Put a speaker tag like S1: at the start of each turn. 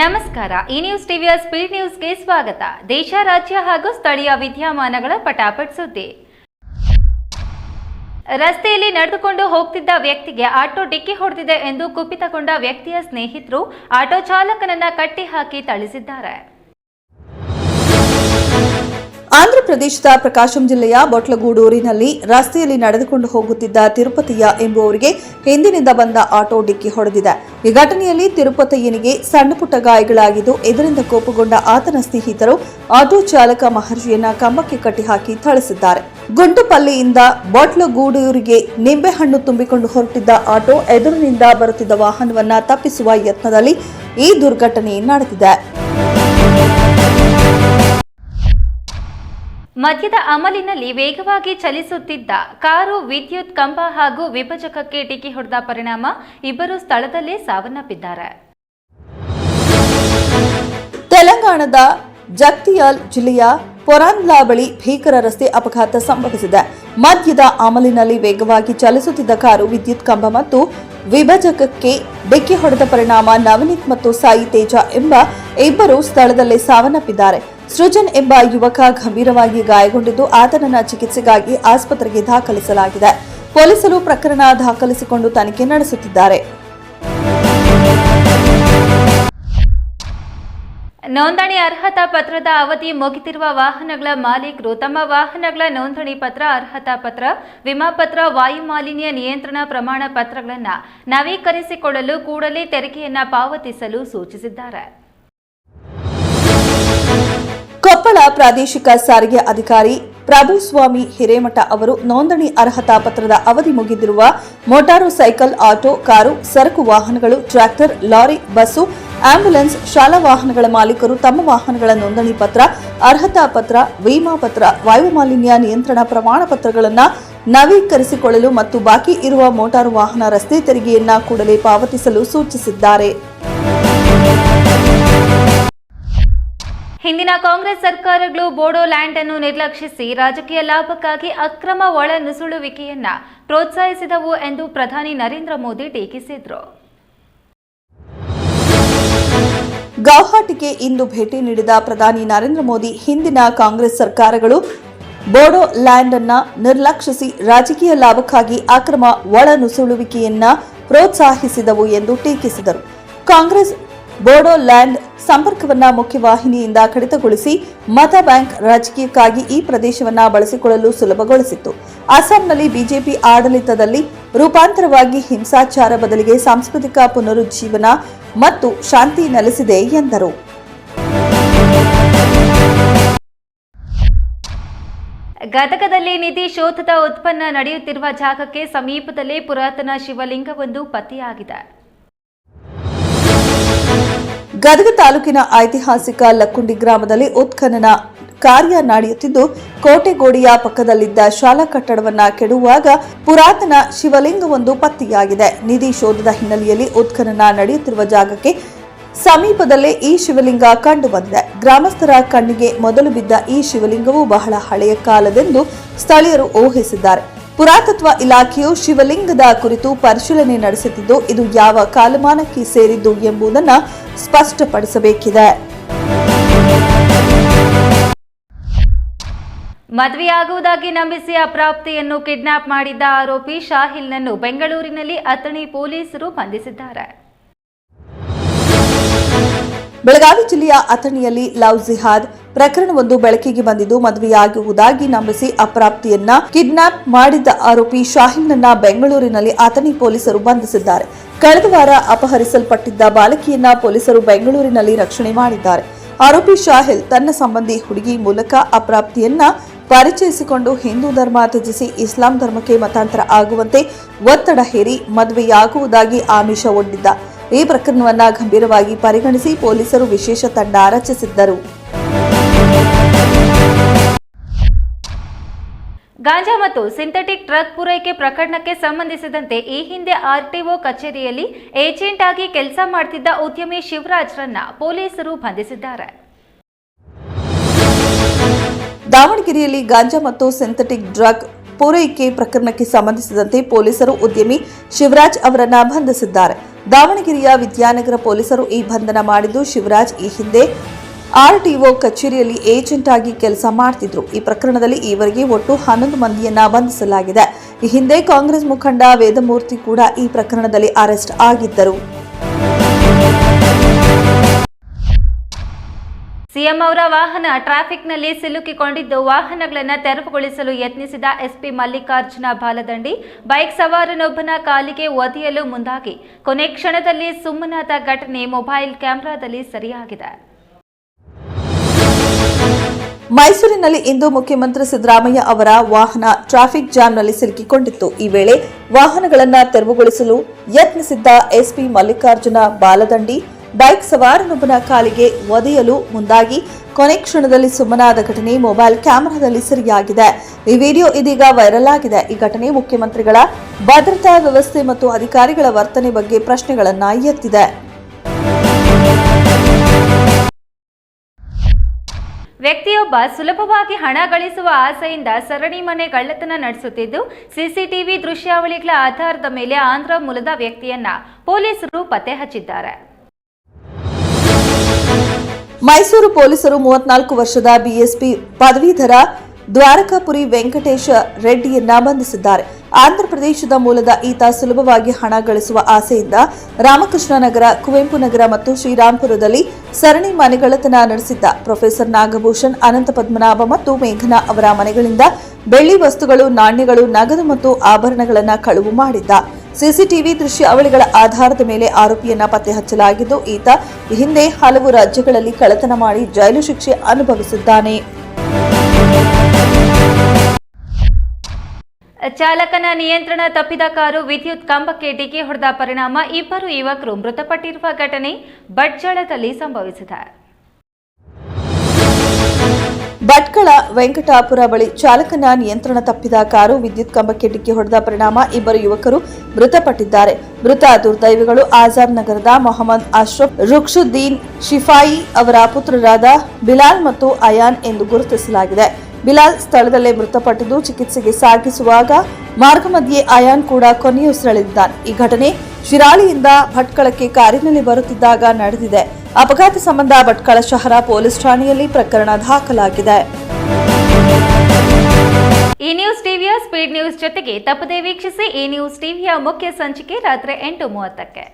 S1: ನಮಸ್ಕಾರ. ಈ ನ್ಯೂಸ್ ಟಿವಿಯ ಸ್ಪೀಡ್ ನ್ಯೂಸ್ಗೆ ಸ್ವಾಗತ. ದೇಶ, ರಾಜ್ಯ ಹಾಗೂ ಸ್ಥಳೀಯ ವಿದ್ಯಮಾನಗಳ ಪಟಾಪಟ್ ಸುದ್ದಿ. ರಸ್ತೆಯಲ್ಲಿ ನಡೆದುಕೊಂಡು ಹೋಗ್ತಿದ್ದ ವ್ಯಕ್ತಿಗೆ ಆಟೋ ಡಿಕ್ಕಿ ಹೊಡೆದಿದೆ ಎಂದು ಕುಪಿತಗೊಂಡ ವ್ಯಕ್ತಿಯ ಸ್ನೇಹಿತರು ಆಟೋ ಚಾಲಕನನ್ನ ಕಟ್ಟಿಹಾಕಿ ಥಳಿಸಿದ್ದಾರೆ.
S2: ಆಂಧ್ರಪ್ರದೇಶದ ಪ್ರಕಾಶಂ ಜಿಲ್ಲೆಯ ಬೊಟ್ಲಗೂಡೂರಿನಲ್ಲಿ ರಸ್ತೆಯಲ್ಲಿ ನಡೆದುಕೊಂಡು ಹೋಗುತ್ತಿದ್ದ ತಿರುಪತಿಯ ಎಂಬುವರಿಗೆ ಹಿಂದಿನಿಂದ ಬಂದ ಆಟೋ ಡಿಕ್ಕಿ ಹೊಡೆದಿದೆ. ಈ ಘಟನೆಯಲ್ಲಿ ತಿರುಪತಿಯನಿಗೆ ಸಣ್ಣಪುಟ್ಟ ಗಾಯಗಳಾಗಿದ್ದು ಇದರಿಂದ ಕೋಪಗೊಂಡ ಆತನ ಸ್ನೇಹಿತರು ಆಟೋ ಚಾಲಕ ಮಹರ್ಷಿಯನ್ನ ಕಂಬಕ್ಕೆ ಕಟ್ಟಿಹಾಕಿ ಥಳಿಸಿದ್ದಾರೆ. ಗುಂಟುಪಲ್ಲಿಯಿಂದ ಬೊಟ್ಲಗೂಡೂರಿಗೆ ನಿಂಬೆಹಣ್ಣು ತುಂಬಿಕೊಂಡು ಹೊರಟಿದ್ದ ಆಟೋ ಎದುರಿನಿಂದ ಬರುತ್ತಿದ್ದ ವಾಹನವನ್ನ ತಪ್ಪಿಸುವ ಯತ್ನದಲ್ಲಿ ಈ ದುರ್ಘಟನೆ ನಡೆದಿದೆ.
S1: ಮದ್ಯದ ಅಮಲಿನಲ್ಲಿ ವೇಗವಾಗಿ ಚಲಿಸುತ್ತಿದ್ದ ಕಾರು, ವಿದ್ಯುತ್ ಕಂಬ ಹಾಗೂ ವಿಭಜಕಕ್ಕೆ ಡಿಕ್ಕಿ ಹೊಡೆದ ಪರಿಣಾಮ ಇಬ್ಬರು ಸ್ಥಳದಲ್ಲೇ ಸಾವನ್ನಪ್ಪಿದ್ದಾರೆ.
S2: ತೆಲಂಗಾಣದ ಜಗ್ತಿಯಾಲ್ ಜಿಲ್ಲೆಯ ಪೊರಾನ್ಲಾ ಬಳಿ ಭೀಕರ ರಸ್ತೆ ಅಪಘಾತ ಸಂಭವಿಸಿದೆ. ಮದ್ಯದ ಅಮಲಿನಲ್ಲಿ ವೇಗವಾಗಿ ಚಲಿಸುತ್ತಿದ್ದ ಕಾರು, ವಿದ್ಯುತ್ ಕಂಬ ಮತ್ತು ವಿಭಜಕಕ್ಕೆ ಡಿಕ್ಕಿ ಹೊಡೆದ ಪರಿಣಾಮ ನವನೀತ್ ಮತ್ತು ಸಾಯಿ ತೇಜ ಎಂಬ ಇಬ್ಬರು ಸ್ಥಳದಲ್ಲೇ ಸಾವನ್ನಪ್ಪಿದ್ದಾರೆ. ಸೃಜನ್ ಎಂಬ ಯುವಕ ಗಂಭೀರವಾಗಿ ಗಾಯಗೊಂಡಿದ್ದು ಆತನನ್ನ ಚಿಕಿತ್ಸೆಗಾಗಿ ಆಸ್ಪತ್ರೆಗೆ ದಾಖಲಿಸಲಾಗಿದೆ. ಪೊಲೀಸರು ಪ್ರಕರಣ ದಾಖಲಿಸಿಕೊಂಡು ತನಿಖೆ ನಡೆಸುತ್ತಿದ್ದಾರೆ.
S1: ನೋಂದಣಿ ಅರ್ಹತಾ ಪತ್ರದ ಅವಧಿ ಮುಗಿದಿರುವ ವಾಹನಗಳ ಮಾಲೀಕರು ತಮ್ಮ ವಾಹನಗಳ ನೋಂದಣಿ ಪತ್ರ, ಅರ್ಹತಾ ಪತ್ರ, ವಿಮಾ ಪತ್ರ ವಾಯು ಮಾಲಿನ್ಯ ನಿಯಂತ್ರಣ ಪ್ರಮಾಣ ಪತ್ರಗಳನ್ನು ನವೀಕರಿಸಿಕೊಳ್ಳಲು ಕೂಡಲೇ ತೆರಿಗೆಯನ್ನು ಪಾವತಿಸಲು ಸೂಚಿಸಿದ್ದಾರೆ.
S2: ಕೊಪ್ಪಳ ಪ್ರಾದೇಶಿಕ ಸಾರಿಗೆ ಅಧಿಕಾರಿ ಪ್ರಭುಸ್ವಾಮಿ ಹಿರೇಮಠ ಅವರು ನೋಂದಣಿ ಅರ್ಹತಾ ಪತ್ರದ ಅವಧಿ ಮುಗಿದಿರುವ ಮೋಟಾರು ಸೈಕಲ್, ಆಟೋ, ಕಾರು, ಸರಕು ವಾಹನಗಳು, ಟ್ರ್ಯಾಕ್ಟರ್, ಲಾರಿ, ಬಸ್ಸು ಆಂಬ್ಯುಲೆನ್ಸ್ ಶಾಲಾ ವಾಹನಗಳ ಮಾಲೀಕರು ತಮ್ಮ ವಾಹನಗಳ ನೋಂದಣಿ ಪತ್ರ, ಅರ್ಹತಾ ಪತ್ರ, ವಿಮಾ ಪತ್ರ, ವಾಯು ಮಾಲಿನ್ಯ ನಿಯಂತ್ರಣ ಪ್ರಮಾಣ ಪತ್ರಗಳನ್ನು ನವೀಕರಿಸಿಕೊಳ್ಳಲು ಮತ್ತು ಬಾಕಿ ಇರುವ ಮೋಟಾರು ವಾಹನ ರಸ್ತೆ ತೆರಿಗೆಯನ್ನ ಕೂಡಲೇ ಪಾವತಿಸಲು ಸೂಚಿಸಿದ್ದಾರೆ.
S1: ಹಿಂದಿನ ಕಾಂಗ್ರೆಸ್ ಸರ್ಕಾರಗಳು ಲ್ಯಾಂಡ್ ಅನ್ನು ನಿರ್ಲಕ್ಷಿಸಿ ರಾಜಕೀಯ ಲಾಭಕ್ಕಾಗಿ ಅಕ್ರಮ ಒಳ ನುಸುಳುವಿಕೆಯನ್ನ ಪ್ರೋತ್ಸಾಹಿಸಿದವು ಎಂದು ಪ್ರಧಾನಿ ನರೇಂದ್ರ ಮೋದಿ ಟೀಕಿಸಿದ್ರು.
S2: ಗೌಹಾಟಿಗೆ ಇಂದು ಭೇಟಿ ನೀಡಿದ ಪ್ರಧಾನಿ ನರೇಂದ್ರ ಮೋದಿ ಹಿಂದಿನ ಕಾಂಗ್ರೆಸ್ ಸರ್ಕಾರಗಳು ಬೋಡೋ ಲ್ಯಾಂಡ್ ಅನ್ನ ನಿರ್ಲಕ್ಷಿಸಿ ರಾಜಕೀಯ ಲಾಭಕ್ಕಾಗಿ ಅಕ್ರಮ ಒಳನುಸುಳುವಿಕೆಯನ್ನ ಪ್ರೋತ್ಸಾಹಿಸಿದವು ಎಂದು ಟೀಕಿಸಿದರು. ಕಾಂಗ್ರೆಸ್ ಬೋಡೋ ಲ್ಯಾಂಡ್ ಸಂಪರ್ಕವನ್ನ ಮುಖ್ಯವಾಹಿನಿಯಿಂದ ಕಡಿತಗೊಳಿಸಿ ಮತ ಬ್ಯಾಂಕ್ ರಾಜಕೀಯಕ್ಕಾಗಿ ಈ ಪ್ರದೇಶವನ್ನ ಬಳಸಿಕೊಳ್ಳಲು ಸುಲಭಗೊಳಿಸಿತ್ತು. ಅಸ್ಸಾಂನಲ್ಲಿ ಬಿಜೆಪಿ ಆಡಳಿತದಲ್ಲಿ ರೂಪಾಂತರವಾಗಿ ಹಿಂಸಾಚಾರ ಬದಲಿಗೆ ಸಾಂಸ್ಕೃತಿಕ ಪುನರುಜ್ಜೀವನ ಮತ್ತು ಶಾಂತಿ ನೆಲೆಸಿದೆ ಎಂದರು.
S1: ಗದಗದಲ್ಲಿ ನಿಧಿ ಶೋಧದ ಉತ್ಪನ್ನ ನಡೆಯುತ್ತಿರುವ ಜಾಗಕ್ಕೆ ಸಮೀಪದಲ್ಲೇ ಪುರಾತನ ಶಿವಲಿಂಗವೊಂದು ಪತ್ತೆಯಾಗಿದೆ.
S2: ಗದಗ ತಾಲೂಕಿನ ಐತಿಹಾಸಿಕ ಲಕ್ಕುಂಡಿ ಗ್ರಾಮದಲ್ಲಿ ಉತ್ಖನನ ಕಾರ್ಯ ನಡೆಯುತ್ತಿದ್ದು ಕೋಟೆಗೋಡಿಯ ಪಕ್ಕದಲ್ಲಿದ್ದ ಶಾಲಾ ಕಟ್ಟಡವನ್ನ ಕೆಡುವಾಗ ಪುರಾತನ ಶಿವಲಿಂಗವೊಂದು ಪತ್ತೆಯಾಗಿದೆ. ನಿಧಿ ಶೋಧದ ಹಿನ್ನೆಲೆಯಲ್ಲಿ ಉತ್ಖನನ ನಡೆಯುತ್ತಿರುವ ಜಾಗಕ್ಕೆ ಸಮೀಪದಲ್ಲೇ ಈ ಶಿವಲಿಂಗ ಕಂಡುಬಂದಿದೆ. ಗ್ರಾಮಸ್ಥರ ಕಣ್ಣಿಗೆ ಮೊದಲು ಬಿದ್ದ ಈ ಶಿವಲಿಂಗವು ಬಹಳ ಹಳೆಯ ಕಾಲದೆಂದು ಸ್ಥಳೀಯರು ಊಹಿಸಿದ್ದಾರೆ. ಪುರಾತತ್ವ ಇಲಾಖೆಯು ಶಿವಲಿಂಗದ ಕುರಿತು ಪರಿಶೀಲನೆ ನಡೆಸುತ್ತಿದ್ದು, ಇದು ಯಾವ ಕಾಲಮಾನಕ್ಕೆ ಸೇರಿದ್ದು ಎಂಬುದನ್ನು ಸ್ಪಷ್ಟಪಡಿಸಬೇಕಿದೆ.
S1: ಮದುವೆಯಾಗುವುದಾಗಿ ನಂಬಿಸಿ ಅಪ್ರಾಪ್ತಿಯನ್ನು ಕಿಡ್ನಾಪ್ ಮಾಡಿದ್ದ ಆರೋಪಿ ಶಾಹಿಲ್ನನ್ನು ಬೆಂಗಳೂರಿನಲ್ಲಿ ಅಥಣಿ ಪೊಲೀಸರು ಬಂಧಿಸಿದ್ದಾರೆ.
S2: ಬೆಳಗಾವಿ ಜಿಲ್ಲೆಯ ಅಥಣಿಯಲ್ಲಿ ಲವ್ ಜಿಹಾದ್ ಪ್ರಕರಣವೊಂದು ಬೆಳಕಿಗೆ ಬಂದಿದ್ದು, ಮದುವೆಯಾಗುವುದಾಗಿ ನಂಬಿಸಿ ಅಪ್ರಾಪ್ತಿಯನ್ನ ಕಿಡ್ನಾಪ್ ಮಾಡಿದ್ದ ಆರೋಪಿ ಶಾಹಿಲ್ನನ್ನ ಬೆಂಗಳೂರಿನಲ್ಲಿ ಅಥಣಿ ಪೊಲೀಸರು ಬಂಧಿಸಿದ್ದಾರೆ. ಕಳೆದ ವಾರ ಅಪಹರಿಸಲ್ಪಟ್ಟಿದ್ದ ಬಾಲಕಿಯನ್ನ ಪೊಲೀಸರು ಬೆಂಗಳೂರಿನಲ್ಲಿ ರಕ್ಷಣೆ ಮಾಡಿದ್ದಾರೆ. ಆರೋಪಿ ಶಾಹಿಲ್ ತನ್ನ ಸಂಬಂಧಿ ಹುಡುಗಿ ಮೂಲಕ ಅಪ್ರಾಪ್ತಿಯನ್ನ ಪರಿಚಯಿಸಿಕೊಂಡು ಹಿಂದೂ ಧರ್ಮ ತ್ಯಜಿಸಿ ಇಸ್ಲಾಂ ಧರ್ಮಕ್ಕೆ ಮತಾಂತರ ಆಗುವಂತೆ ಒತ್ತಡ ಹೇರಿ ಮದುವೆಯಾಗುವುದಾಗಿ ಆಮಿಷ ಒಡ್ಡಿದ್ದ. ಈ ಪ್ರಕರಣವನ್ನ ಗಂಭೀರವಾಗಿ ಪರಿಗಣಿಸಿ ಪೊಲೀಸರು ವಿಶೇಷ ತಂಡ ರಚಿಸಿದ್ದರು.
S1: ಗಾಂಜಾ ಮತ್ತು ಸಿಂಥೆಟಿಕ್ ಡ್ರಗ್ ಪೂರೈಕೆ ಪ್ರಕರಣಕ್ಕೆ ಸಂಬಂಧಿಸಿದಂತೆ ಈ ಹಿಂದೆ ಆರ್ಟಿಒ ಕಚೇರಿಯಲ್ಲಿ ಏಜೆಂಟ್ ಆಗಿ ಕೆಲಸ ಮಾಡುತ್ತಿದ್ದ ಉದ್ಯಮಿ ಶಿವರಾಜ್ರನ್ನ ಪೊಲೀಸರು ಬಂಧಿಸಿದ್ದಾರೆ.
S2: ದಾವಣಗೆರೆಯಲ್ಲಿ ಗಾಂಜಾ ಮತ್ತು ಸಿಂಥೆಟಿಕ್ ಡ್ರಗ್ ಪೂರೈಕೆ ಪ್ರಕರಣಕ್ಕೆ ಸಂಬಂಧಿಸಿದಂತೆ ಪೊಲೀಸರು ಉದ್ಯಮಿ ಶಿವರಾಜ್ ಅವರನ್ನ ಬಂಧಿಸಿದ್ದಾರೆ. ದಾವಣಗೆರೆಯ ವಿದ್ಯಾನಗರ ಪೊಲೀಸರು ಈ ಬಂಧನ ಮಾಡಿದ್ದು ಶಿವರಾಜ್ ಈ ಹಿಂದೆ ಆರ್ಟಿಒ ಕಚೇರಿಯಲ್ಲಿ ಏಜೆಂಟ್ ಆಗಿ ಕೆಲಸ ಮಾಡ್ತಿದ್ರು. ಈ ಪ್ರಕರಣದಲ್ಲಿ ಈವರೆಗೆ ಒಟ್ಟು ಹನ್ನೊಂದು ಮಂದಿಯನ್ನ ಬಂಧಿಸಲಾಗಿದೆ. ಈ ಹಿಂದೆ ಕಾಂಗ್ರೆಸ್ ಮುಖಂಡ ವೇದಮೂರ್ತಿ ಕೂಡ ಈ ಪ್ರಕರಣದಲ್ಲಿ ಅರೆಸ್ಟ್ ಆಗಿದ್ದರು.
S1: ಸಿಎಂ ಅವರ ವಾಹನ ಟ್ರಾಫಿಕ್ನಲ್ಲಿ ಸಿಲುಕಿಕೊಂಡಿದ್ದು ವಾಹನಗಳನ್ನು ತೆರವುಗೊಳಿಸಲು ಯತ್ನಿಸಿದ ಎಸ್ಪಿ ಮಲ್ಲಿಕಾರ್ಜುನ ಬಾಲದಂಡಿ ಬೈಕ್ ಸವಾರನೊಬ್ಬನ ಕಾಲಿಗೆ ಒದೆಯಲು ಮುಂದಾಗಿ, ಕೊನೆ ಕ್ಷಣದಲ್ಲಿ ಸುಮ್ಮನಾದ ಘಟನೆ ಮೊಬೈಲ್ ಕ್ಯಾಮೆರಾದಲ್ಲಿ ಸರಿಯಾಗಿದೆ.
S2: ಮೈಸೂರಿನಲ್ಲಿ ಇಂದು ಮುಖ್ಯಮಂತ್ರಿ ಸಿದ್ದರಾಮಯ್ಯ ಅವರ ವಾಹನ ಟ್ರಾಫಿಕ್ ಜಾಮ್ನಲ್ಲಿ ಸಿಲುಕಿಕೊಂಡಿತ್ತು. ಈ ವೇಳೆ ವಾಹನಗಳನ್ನು ತೆರವುಗೊಳಿಸಲು ಯತ್ನಿಸಿದ್ದ ಎಸ್ಪಿ ಮಲ್ಲಿಕಾರ್ಜುನ ಬಾಲದಂಡಿ ಬೈಕ್ ಸವಾರನೊಬ್ಬನ ಕಾಲಿಗೆ ಒದೆಯಲು ಮುಂದಾಗಿ ಕೊನೆ ಕ್ಷಣದಲ್ಲಿ ಸುಮ್ಮನಾದ ಘಟನೆ ಮೊಬೈಲ್ ಕ್ಯಾಮೆರಾದಲ್ಲಿ ಸರಿಯಾಗಿದೆ. ಈ ವಿಡಿಯೋ ಇದೀಗ ವೈರಲ್ ಆಗಿದೆ. ಈ ಘಟನೆ ಮುಖ್ಯಮಂತ್ರಿಗಳ ಭದ್ರತಾ ವ್ಯವಸ್ಥೆ ಮತ್ತು ಅಧಿಕಾರಿಗಳ ವರ್ತನೆ ಬಗ್ಗೆ ಪ್ರಶ್ನೆಗಳನ್ನ ಎತ್ತಿದೆ.
S1: ವ್ಯಕ್ತಿಯೊಬ್ಬ ಸುಲಭವಾಗಿ ಹಣ ಗಳಿಸುವ ಆಸೆಯಿಂದ ಸರಣಿ ಮನೆ ಕಳ್ಳತನ ನಡೆಸುತ್ತಿದ್ದು, ಸಿಸಿಟಿವಿ ದೃಶ್ಯಾವಳಿಗಳ ಆಧಾರದ ಮೇಲೆ ಆಂಧ್ರ ಮೂಲದ ವ್ಯಕ್ತಿಯನ್ನ ಪೊಲೀಸರು ಪತ್ತೆ ಹಚ್ಚಿದ್ದಾರೆ.
S2: ಮೈಸೂರು ಪೊಲೀಸರು ಮೂವತ್ನಾಲ್ಕು ವರ್ಷದ ಬಿಎಸ್ಪಿ ಪದವೀಧರ ದ್ವಾರಕಾಪುರಿ ವೆಂಕಟೇಶ ರೆಡ್ಡಿಯನ್ನ ಬಂಧಿಸಿದ್ದಾರೆ. ಆಂಧ್ರಪ್ರದೇಶದ ಮೂಲದ ಈತ ಸುಲಭವಾಗಿ ಹಣ ಗಳಿಸುವ ಆಸೆಯಿಂದ ರಾಮಕೃಷ್ಣ ನಗರ, ಕುವೆಂಪು ನಗರ ಮತ್ತು ಶ್ರೀರಾಂಪುರದಲ್ಲಿ ಸರಣಿ ಮನೆಗಳತನ ನಡೆಸಿದ್ದ ಪ್ರೊಫೆಸರ್ ನಾಗಭೂಷಣ್, ಅನಂತ ಪದ್ಮನಾಭ ಮತ್ತು ಮೇಘನಾ ಅವರ ಮನೆಗಳಿಂದ ಬೆಳ್ಳಿ ವಸ್ತುಗಳು, ನಾಣ್ಯಗಳು, ನಗದು ಮತ್ತು ಆಭರಣಗಳನ್ನು ಕಳುವು ಮಾಡಿದ್ದ. ಸಿಸಿಟಿವಿ ದೃಶ್ಯಾವಳಿಗಳ ಆಧಾರದ ಮೇಲೆ ಆರೋಪಿಯನ್ನ ಪತ್ತೆ ಹಚ್ಚಲಾಗಿದ್ದು, ಈತ ಹಿಂದೆ ಹಲವು ರಾಜ್ಯಗಳಲ್ಲಿ ಕಳ್ಳತನ ಮಾಡಿ ಜೈಲು ಶಿಕ್ಷೆ ಅನುಭವಿಸಿದ್ದಾನೆ.
S1: ಚಾಲಕನ ನಿಯಂತ್ರಣ ತಪ್ಪಿದ ಕಾರು ವಿದ್ಯುತ್ ಕಂಬಕ್ಕೆ ಡಿಕ್ಕಿ ಹೊಡೆದ ಪರಿಣಾಮ ಇಬ್ಬರು ಯುವಕರು ಮೃತಪಟ್ಟಿರುವ ಘಟನೆ ಬಡ್ಜಳದಲ್ಲಿ ಸಂಭವಿಸಿದೆ.
S2: ಭಟ್ಕಳ ವೆಂಕಟಾಪುರ ಬಳಿ ಚಾಲಕನ ನಿಯಂತ್ರಣ ತಪ್ಪಿದ ಕಾರು ವಿದ್ಯುತ್ ಕಂಬಕ್ಕೆ ಡಿಕ್ಕಿ ಹೊಡೆದ ಪರಿಣಾಮ ಇಬ್ಬರು ಯುವಕರು ಮೃತಪಟ್ಟಿದ್ದಾರೆ. ಮೃತ ದುರ್ದೈವಿಗಳು ಆಜಾದ್ ನಗರದ ಮೊಹಮ್ಮದ್ ಅಶ್ರಫ್, ರುಕ್ಷುದ್ದೀನ್ ಶಿಫಾಯಿ ಅವರ ಪುತ್ರರಾದ ಬಿಲಾಲ್ ಮತ್ತು ಅಯಾನ್ ಎಂದು ಗುರುತಿಸಲಾಗಿದೆ. ಬಿಲಾಲ್ ಸ್ಥಳದಲ್ಲೇ ಮೃತಪಟ್ಟಿದ್ದು ಚಿಕಿತ್ಸೆಗೆ ಸಾಗಿಸುವಾಗ ಮಾರ್ಗ ಮಧ್ಯೆ ಅಯಾನ್ ಕೂಡ ಕೊನೆಯುಸಿರಳಿದ್ದಾನೆ ಈ ಘಟನೆ ಶಿರಾಳಿಯಿಂದ ಭಟ್ಕಳಕ್ಕೆ ಕಾರಿನಲ್ಲಿ ಬರುತ್ತಿದ್ದಾಗ ನಡೆದಿದೆ. ಅಪಘಾತ ಸಂಬಂಧ ಭಟ್ಕಳ ಶಹರ ಪೊಲೀಸ್ ಠಾಣೆಯಲ್ಲಿ ಪ್ರಕರಣ ದಾಖಲಾಗಿದೆ.
S1: ಈ ನ್ಯೂಸ್ ಟಿವಿಯ ಸ್ಪೀಡ್ ನ್ಯೂಸ್ ಜೊತೆಗೆ ತಪ್ಪದೇ ವೀಕ್ಷಿಸಿ ಈ ನ್ಯೂಸ್ ಟಿವಿಯ ಮುಖ್ಯ ಸಂಚಿಕೆ ರಾತ್ರಿ ಎಂಟು ಮೂವತ್ತಕ್ಕೆ.